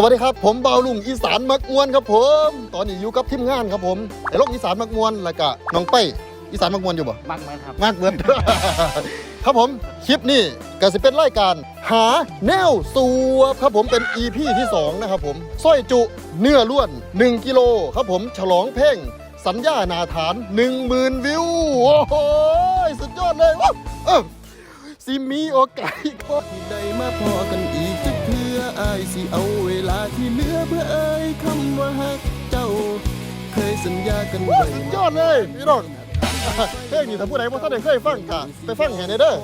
สวัสดีครับ ผมเบาลุงอีสานมักมวนครับผม ตอนนี้อยู่กับทีมงานครับผมไอ้โลกอีสานมักมวนแล้วก็น้องเป้ยอีสานมักมวนอยู่บ่มากไหมครับ มากเบิด ครับผมคลิปนี้ก็สิเป็นรายการ หาแนวสูบครับผมเป็น EP ที่ 2 นะครับผมสร้อยจุเนื้อล้วน 1 กิโลครับผมฉลองเพ่ง สัญญานาฐาน 10,000 วิว โอ้โหสุดยอดเลยว้าวเออสิมีโอกาสอีกคนได้มาพอกันอีกจะเพื่ ออายสิเอาเวลาที่เหลือเพื่อเอ่ยคำว่าฮักเจ้า เคยสัญญากันไว้สุดยอดเลยพี่น้องเพลงนี้ถ้าผู้ใดบ่ทันได้เคยฟังกะไปฟังแห่ในเด้อ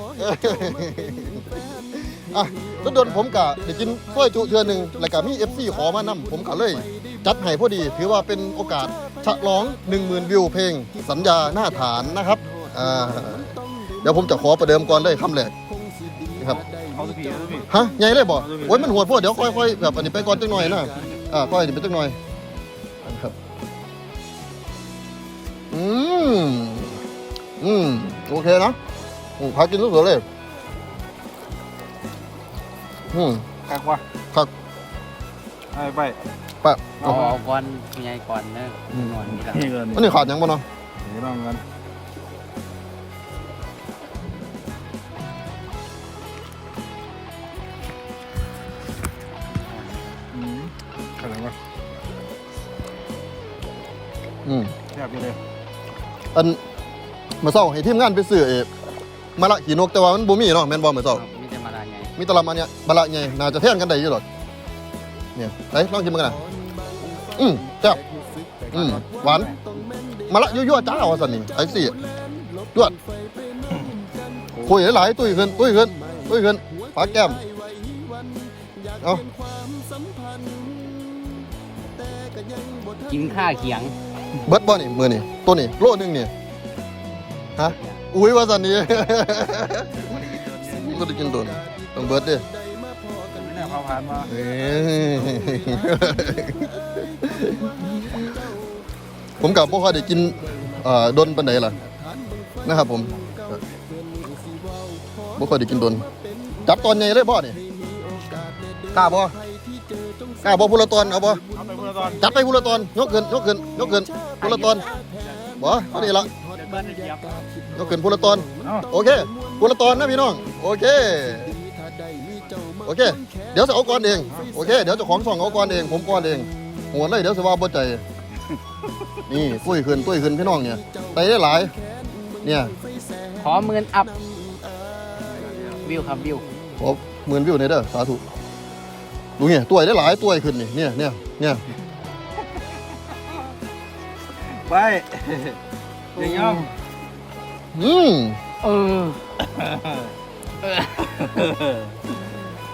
อะต้นโดนผมกะได้กินกล้วยจุเทือหนึ่งแล้วก็มี FC ขอมานำผมก็เลย จัดให้พอดี ถือว่าเป็นโอกาสฉลอง 10,000 วิวเพลง สัญญาหน้าฐานนะครับอ่าเดี๋ยวผมจะขอประเดิมก่อนเลยคำแรกนะครับ เอาสักทีเอาสักทีฮะใหญ่เลยบ่โอ้ยมันหัวโพดเดี๋ยวค่อยๆแบบอันนี้ไปก่อนจังหน่อยนะอ่าค่อยอันนี้ไปจังหน่อยครับอืมอืมโอเคนะอืมพากินลูกเสือเลยอืมกักว่าครับไปไปปะเอาเอาเอาก่อนใหญ่ก่อนเนอะหนอนนี่แหละนี่เงินอันนี้ขาดยังบ่เนาะนี่ต้องเงิน อันมาเศร้าให้ทีมงานไปซื้อเอมาละขี่นกแต่ว่ามันบ่มีเนาะแม่นบ่เหมือนเศร้าครับมีแต่มาลาไงมีแตลามันเนี่ยบละไงน่าจะแท่งกันได้อยู่หรอกเนี่ยไหนลองกินมันกันนะอืมแซ่บอืมหวานมาละยั่วๆจ้าว่าสันนี่ไอ้สี่ดวดคุยหลายๆตุ้ยขึ้นตุ้ยขึ้นตุ้ยขึ้นปลาแก้มเอากินข้าเขียง เบิดบ่นี่มือนี่ตัวนี่โลนึงนี่ฮะอุ้ยว่าสันนี่ก็ได้กินตัวนี่ต้องเบิดเดิไม่น่าพาผ่านมาเอ้ยผมกับพ่อค่อยได้กินเอ่อดนปันไดล่ะนะครับผมบ่ค่อยได้กินดนจับตอนใหญ่เลยบ่นี่กล้าบ่กล้าบ่พูละตอนเอาบ่เอาไปเพื่อตอน จัดไปพูละตอนยกขึ้นยกขึ้นยกขึ้นพูละตอนบ่พอดีละเบิ้ลเกียบยกขึ้นพูละตอนเอาโอเคพูละตอนนะพี่น้องโอเคโอเค เดี๋ยวจะเอาก่อนเองโอเคเดี๋ยวเจ้าของส่องเอาก่อนเอง ผมก่อนเองหัวเลยเดี๋ยวสิว่าบ่ใจนี่ตุ้ยขึ้นตุ้ยขึ้นพี่น้องเนี่ยไปได้หลาย เนี่ยขอหมื่นอัพวิวครับวิวขอหมื่นวิวในอยเด้อสาธุดูเนี่ยตุ้ยได้หลายตุ้ยขึ้นนี่เนี่ยเนี่ยเนี่ย ไปอย่างเงี้ยอืมเออ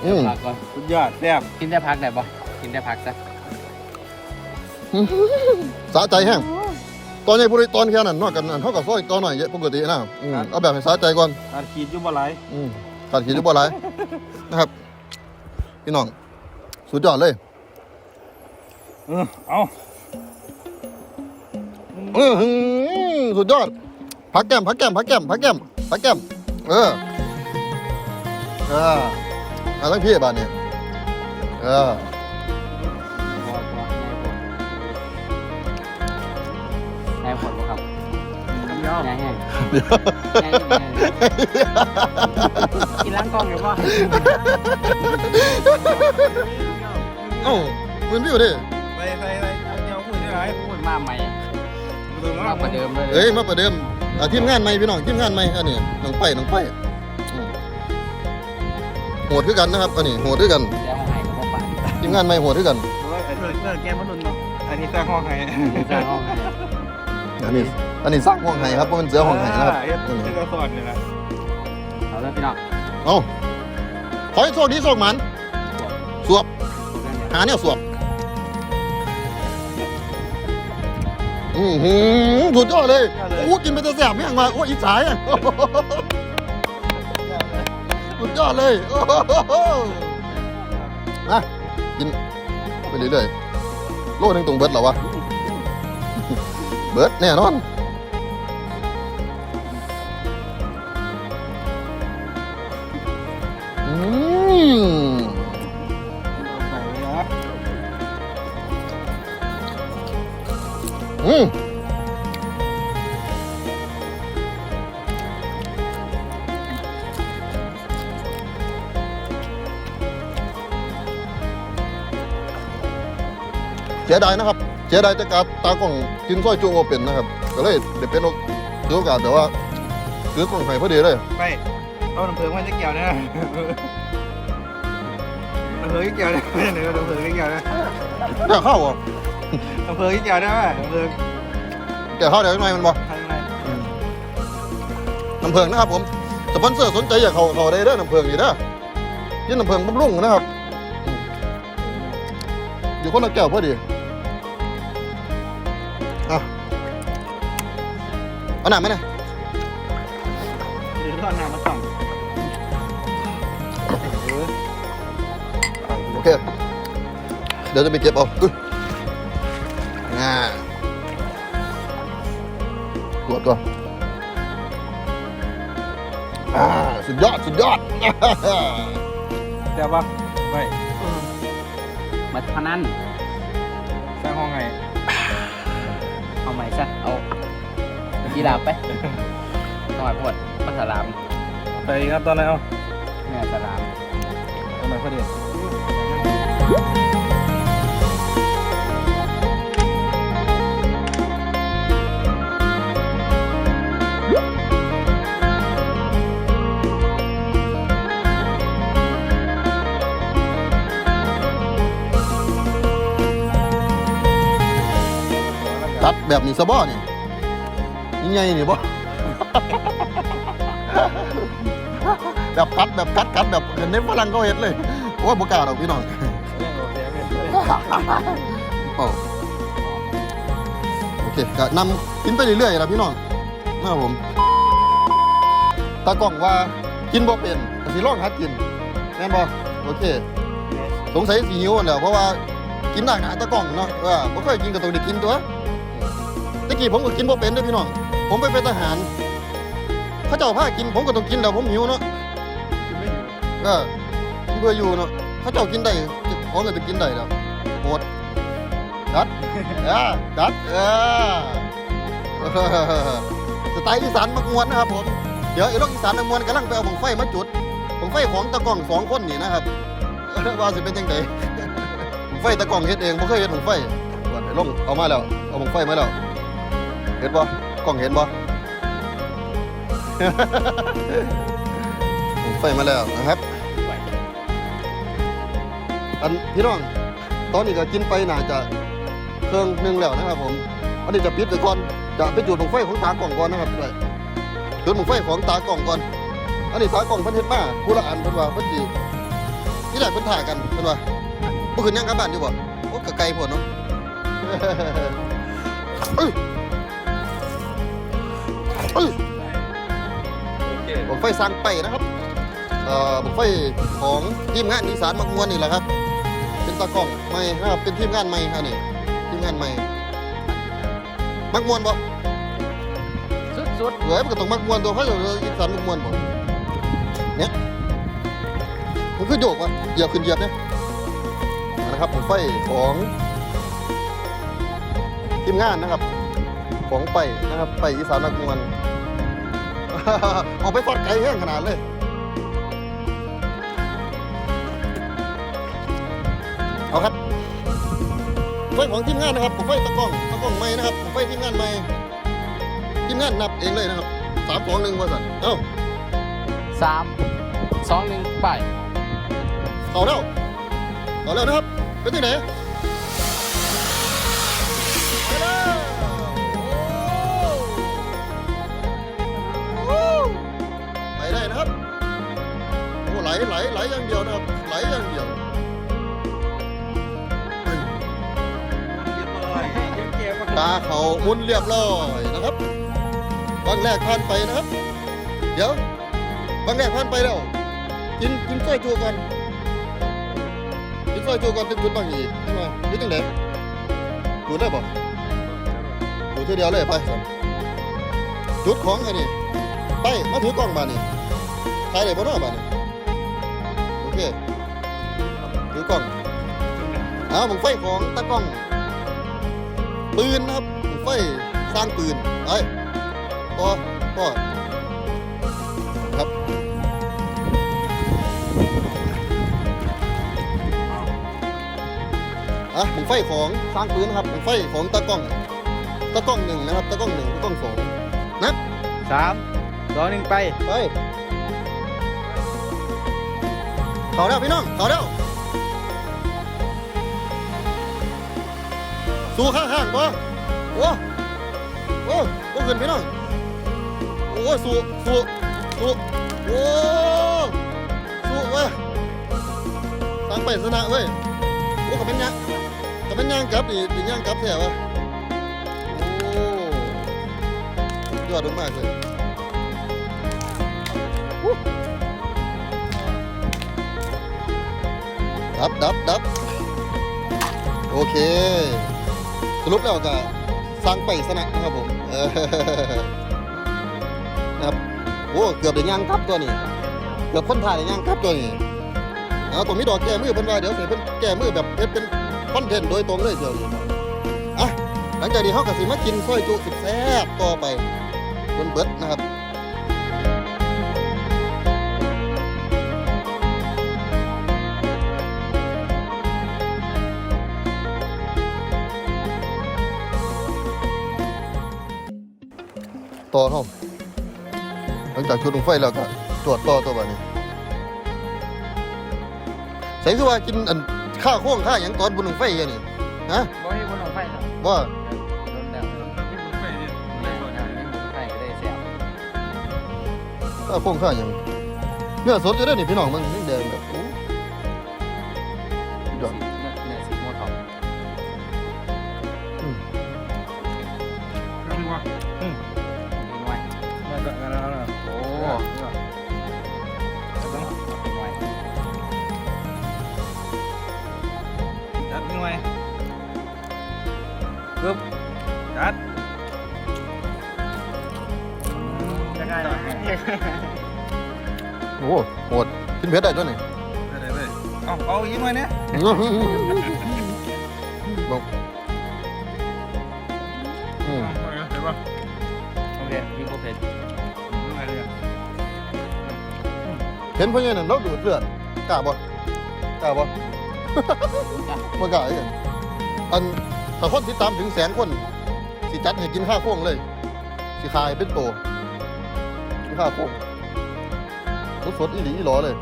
อืมพักก่อนสุดยอดแซ่บกินได้พักได้ปะกินได้พักซะสะใจแห้งตอนใหญ่พูดตอนแค่นั้นนอกกันนั้นเท่ากับซอยตอนหน่อยเยอะปกตินะอืมเอาแบบให้สะใจก่อนอาขีดอยู่บ่ไหลายอืมขาดขีดอยู่บ่หลายนะครับ พี่น้องสุดยอดเลย เออเอา อื้อหือสุดยอดพักแก้มพักแก้มพักแก้มพักแก้มพักแก้มเออเออมาทั้งพี่บ้านเนี่ยเออพอพอใหญ่ผลบ่ครับคำเดียวใหญ่แห้งใหญ่แห้งกินล้างกล้องอยู่ปะเอ้าเหมือนพี่อยู่ดิไปไปไปเอาเดียวคุยได้ไหมพูดมาใหม่ มาถึงแล้วมากกว่าเดิมเลยเอ้ยมาประเดิมอะทีมงานใหม่พี่น้องทีมงานใหม่อันนี้น้องไปน้องไปอืมโหดด้วยกันนะครับอันนี้โหดด้วยกันเดี๋ยวให้กับพ่อป่านทีมงานใหม่โหดด้วยกันเลิกเลิกเลิกแกมาดุนเนาะอันนี้สร้างห้องให้สร้างห้องให้อันนี้อันนี้สร้างห้องไห้ครับเพราะมันเสือห้องไห้นะครับเฮ็ดเฮ็ดกระสอนนี่แหละเอาเลยพี่น้องเอาขอให้โชคดีโชคหมันสวบหาเนี่ยสวบ อือหือสุดยอดเลยโอ้กินไปจะแสบไม่ยังมาโอ้อิจฉาอะสุดยอดเลยโอ้โหมากินไปเรื่อยๆโลนึงตรงเบิร์ดเหรอวะเบิร์ดแน่นอนอืม เสียดายนะครับ เสียดายแต่การตากล้องกินสร้อยจูโอเป็นนะครับ ก็เลยเดี๋ยวเป็นโอกถือโอกาสแต่ว่าซื้อกล่องไห้พอดีเลยไปเอาน้ำเพิงมาจะเกี่ยวนะน้ำเพิงจะเกี่ยวนะไม่ใช่เนื้อน้ำเพิงจะเกี่ยวนะเดี๋ยวเข้าอะ น้ำเพิงจะเกี่ยวได้ไหมน้ำเพิงเดี๋ยวเข้าเดี๋ยวยังไงมันบอกทำยังไงน้ำเพิงนะครับผมสปอนเซอร์สนใจอยากเขาเขาได้เด้อน้ำเพิงอยู่เด้อยี่น้ำเพิงบำรุงนะครับอืมอยู่คนละแก้วพอดีอะเอาหนักไหมเนี่ยเดี๋ยวทอดน้ำมาส่องเออโอเคเดี๋ยวจะไปเก็บเอา อุ๊ยง่าตรวจก่อนอ่าสุดยอด สุดยอด แต่ว่าไปมาพนันสร้างห้องไง เอาใหม่ซะเอากีฬาไปหน่อยพวดปลาสลามไปครับตอนไหนเอาเนื้อสลามตอนไหนพอดี แบบนี้ซะบ่นี่ยังไงนี่บ่ แบบตัดแบบกัดกัดแบบเห็นในฝรั่งเขาเห็นเลยโอ้ยบ่กล้าดอกพี่น้องเนี่ยโอเคไม่เป็นไรโอ้โอเคก็นำกินไปเรื่อยๆนะพี่น้องนะครับผมตากล้องว่ากินบ่เป็นก็สิลองหัดกินแม่นบ่โอเค สงสัยสิหิวนั่นแหล้วเพราะว่ากินได้นะตากล้องเนาะว่าบ่เคยกินก็ต้องได้กินตัว ตะกี้ผมก็กินบ่เป็นเด้อพี่น้อง ผมไปเป็นทหารเขาเจ้าพากินผมก็ต้องกินแล้วผมหิวเนาะเออผมเบื่ออยู่เนาะเขาเจ้ากินได้ผมก็ต้องกินได้แล้วโหดดัดเออดัดเออสไตล์อีสานมักมวนนะครับผมเดี๋ยวไอ้โรคอีสานมักมวนกำลังไปเอาบังไฟมาจุดบังไฟของตะกล้องสองคนนี่นะครับว่าสิเป็นยังไงบังไฟตะกล้องเฮ็ดเองบ่เคยเฮ็ดบังไฟวันไอ้ลงเอามาแล้ว เอาบังไฟมาแล้ว เห็นบ่กล้องเห็นบ่บังไฟมาแล้วนะครับ อันพี่น้อง ตอนนี้ก็กินไปน่าจะเครื่องหนึ่งแล้วนะครับผม อันนี้จะปิดไปก่อน จะไปจุดบังไฟของตากล่องก่อนนะครับจุดบังไฟของตากล่องก่อน อันนี้ตากล่องเพิ่นเฮ็ดมาผู้ละอันเพิ่นว่าเพิ่นสิที่แรกเพิ่นถ่ายกันเพิ่นว่าบ่ขึ้นยังกลับบ้านอยู่บ่โอ้ก็ไกลโพดเนาะ เอ้ยเอ้ยโอเคบังไฟสร้างไปนะครับเอ่อบังไฟของทีมงานอีสานมักมวนนี่แหละครับ เป็นตากล้องใหม่นะครับเป็นทีมงานใหม่ฮะนี่ทีมงานใหม่ มักมวนบ่สุดเฮ้ยมันก็ต้องมักมวนตัวเขาจะอีสานมักมวนบ่เนี่ยมันคือโยกวะเหยียบขึ้นเหยียบเนี่ยนะครับผมไฟของทีมงานนะครับ ของไปนะครับ ไปอีสานมักมวนเอาไปฟอดไกลแห้งขนาดเลยเอาครับไฟของทีมงานนะครับผมไฟตะกล้องตะกล้องใหม่นะครับผมไฟทีมงานใหม่ทีมงานนับเองเลยนะครับสามสองหนึ่งว่าสันเอ้าๆสามสองหนึ่งไปเขาแล้วเขาแล้วนะครับเป็นที่ไหน กมตาเขาหมุนเรียบร้อยนะครับบางแรกผ่านไปนะครับ เดี๋ยวบางแรกผ่านไปแล้ว กินกินก้อยจูก่อนกินก้อยจูก่อนถึงจุดบางอีกใช่ไหมหรือจังไดดูได้บ่ดูทีเดียวเลยไปจุดของไงนี่ไปมาถือกล้องบานนี่ถ่ายได้บ่เนาะบานนี่โอเคถือกล้องเอาผมไฟของตากล้อง ปืนนะครับไฟสร้างปืนไปต่อต่อครับอะผมไฟของสร้างปืนนะครับผมไฟของตะกล้อง ตะกล้องหนึ่งนะครับ ตะกล้องหนึ่งตะกล้องสองนับสามสองหนึ่งไปไปเขาแล้วพี่น้องเขาแล้ว สู้ข้างๆปะโอ้โอ้โอ้ขึ้นพี่น้องโอ้สูสูสูโอ้สูเว้ยสร้งไปชนะเว้ยโอ้กับเป็นยังกับเป็นยังกับดิดิยังกับแถวะโอ้ยอดมากเลยดับดับดับโอเค สรุปแล้วก็สร้างไปสนะนครับผมนะครับโอ้เกือบได้ย่างครับตัวนี้เกือบพ้นถ่ายได้ย่างครับตัวนี้เอาตัวนี้ดอกแก้มือเป็นว่าเดี๋ยวเสียเป็นแก้มือแบบเฮ็ดเป็นคอนเทนต์โดยตรงเลยเดี๋ยวนี้อะหลังจากนี้เขาก็สิมากินซอยจุสุดแซ่บต่อไปบนเบิด ต่อเขาหลังจากชุดลงไฟแล้วก็ตรวจต่อตัวแบบนี้ใส่คือว่ากินอันข้าโค้งข้าอย่างตอนบนลงไฟอย่างนี้ฮะบ่ให้คนลงไฟเนาะว่าโดนแล้วไม่ลงไฟก็ได้แซ่บข้าโค้งข้าอย่างเนื้อสดจะได้นี่พี่น้องมันแดงแบบโอ้ยอดเนื้อเนื้อสีโมทองครั กกันแล้วนะโอ้โอ้ดีหน่อยจัดหน่วยปึ๊บจัดจะได้หรอโหโหดกินเผ็ดได้ตัวนี้ได้ได้ได้เอาเอาอีกหน่วยเนี่ยบอกอืมเห็นปะ โอเคพี่โคเพชรอะไรเนี่ยเห็นเพื่อนนั่นเราดูดเลือดกล้าบ่กล้าบ่ บ่กล้าอีกอันถ้าคนติดตามถึงแสนคน สิจัดให้กินข้าวโค้งเลย สิขายเป็นโตกินข้าวโค้งสดๆอีหลีอีหลอเลย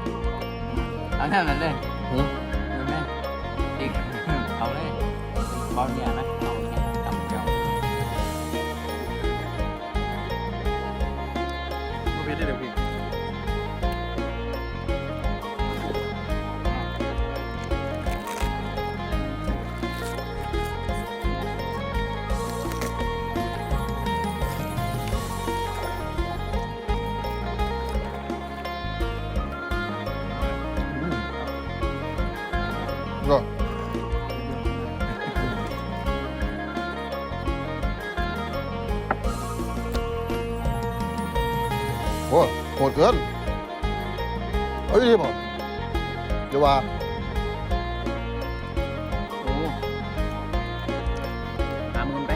เอาแน่นั้นเลยหืมเอ กินเอ้ยดีบ่เดี๋ยวว่าโอ้หาหมื่นไป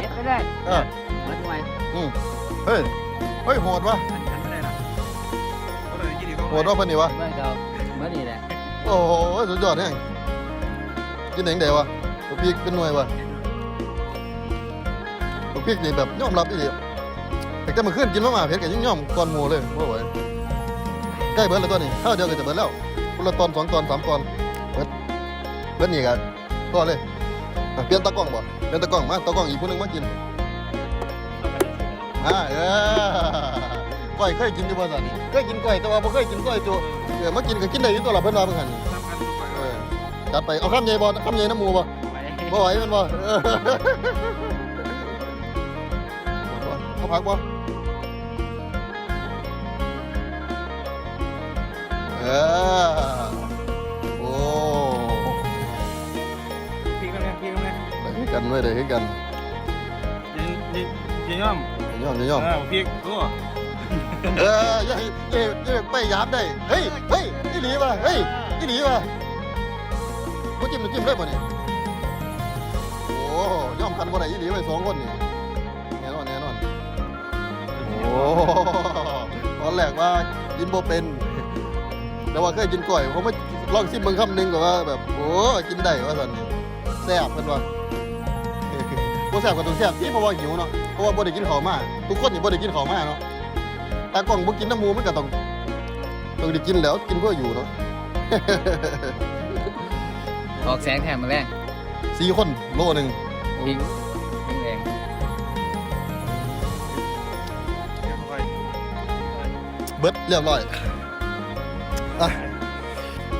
เก็บไปได้เออมาทำไมอืมเฮ้ย เฮ้ยโหดวะฉันฉันไม่ได้นะก็เลยยี่ดีก็โหดวะเพิ่นนี่วะ เมื่อเก่าเมื่อนี่แหละโอ้โหสุดยอดแฮงกินเองเดวะตัวพริกเป็นหน่วยวะตัวพริกนี่แบบยอมรับอีหลี แต่เมื่อคืนกินมาม่าเผ็ดก็ยิ่งยอมก่อนหมูเลยโอ้ยใกล้เบิดแล้วตัวนี้ข้าวเดียวก็จะเบิดแล้วคนละตอนสองตอนสามตอนเบิดเบิดนี่กันก็เลยอะเปลี่ยนตะกล้องบ่เปลี่ยนตะกล้องมาตะกล้องอีกคนหนึงมากินอ่าเออก้อยเคยกินอยู่บ่ซั่นนี่เคยกินก้อยแต่ว่าบ่เคยกินก้อยจุเออมากินก็กินได้อยู่ตัวละเพิ่นว่าเพิ่นหั่นทำกันทุกคนเออจัดไปเอาข้ามใหญ่บอลข้ามใหญ่น้ำหมูบ่ ไป บ่ไหวแมันบ่เออเขาพักบ่ กันไว้ได้คือกันยิงยิงยิงย่อมย่อมย่อมเออพี่ตัวเอออย่าให้อย่าให้อย่าให้ไปยามได้เฮ้ยเฮ้ยอีหลีว่ะเฮ้ยอีหลีว่ะบ่จิ้มน้ำจิ้มได้บ่เนี่ยโอ้ย่อมกันบ่ได้อีหลีไว้สองคนนี่แน่นอนแน่นอนโอ้ตอนแรกว่ากินบ่เป็น แต่ว่าเคยกินก่อยผมมาลองชิมเบิ่งคำหนึงก็ว่าแบบโอ้กินได้ว่าซั่นแซ่บเพิ่นว่า บ่แซ่บก็ต้องแซ่บที่เพราะว่าหิวเนาะเพราะว่าบ่ได้กินข้าวมาทุกคนนี่บ่ได้กินข้าวมาเนาะตากล้องบ่กินน้ำหมูมันก็ต้องต้องได้กินแล้วกินเพื่ออยู่เนาะ ออกแสงแถมมาแรงสี่คนโลหนึงพริกพริกแดงเบิดเรียบร้อยอะ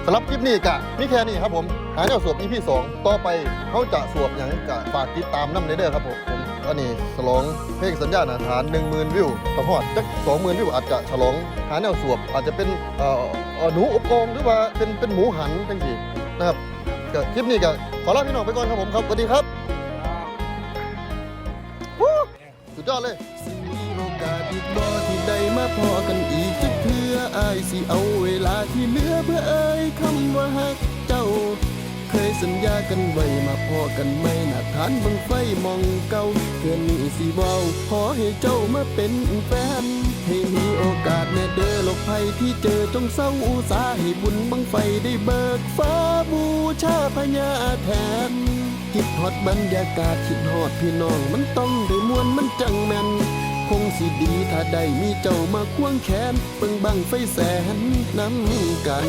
สำหรับคลิปนี้กะมีแค่นี้ครับผม หาแนวสวบ EP 2ต่อไปเขาจะสวบอย่างกะฝากติดตามน้ำเด้อครับผมผมอันนี้ฉลองเพลงสัญญาณฐาน 10,000 วิวต่อหอดจัก20,000 วิวอาจจะฉลองหาแนวสวบอาจจะเป็นเอ่อหนูอบกองหรือว่าเป็นเป็นหมูหันจังซี่นะครับก็คลิปนี้ก็ขอลาพี่น้องไปก่อนครับผมครับสวัสดีครับวู้สุดยอดเลย โอกาสอีกบ่ที่ได้มาพอกันอีกจักเทื่ออายสิเอาเวลาที่เหลือเพื่อเอ่ยคำว่าฮัก สัญญากันไว้มาพอกันไม่นาทานบังไฟมองเก่าเพื่อนนี้สิเว้าขอให้เจ้ามาเป็นแฟน ให้มีโอกาสแน่เด้อโลกภัยที่เจอจงเศร้าอุตสาห์ให้บุญบังไฟได้เบิกฟ้าบูชาพญาแทนคิดฮอดบรรยากาศคิดฮอดพี่น้องมันต้องได้มวนมันจังแม่นคงสิดีถ้าได้มีเจ้ามาควงแขนเบิ่งบังไฟแสนน้ำกัน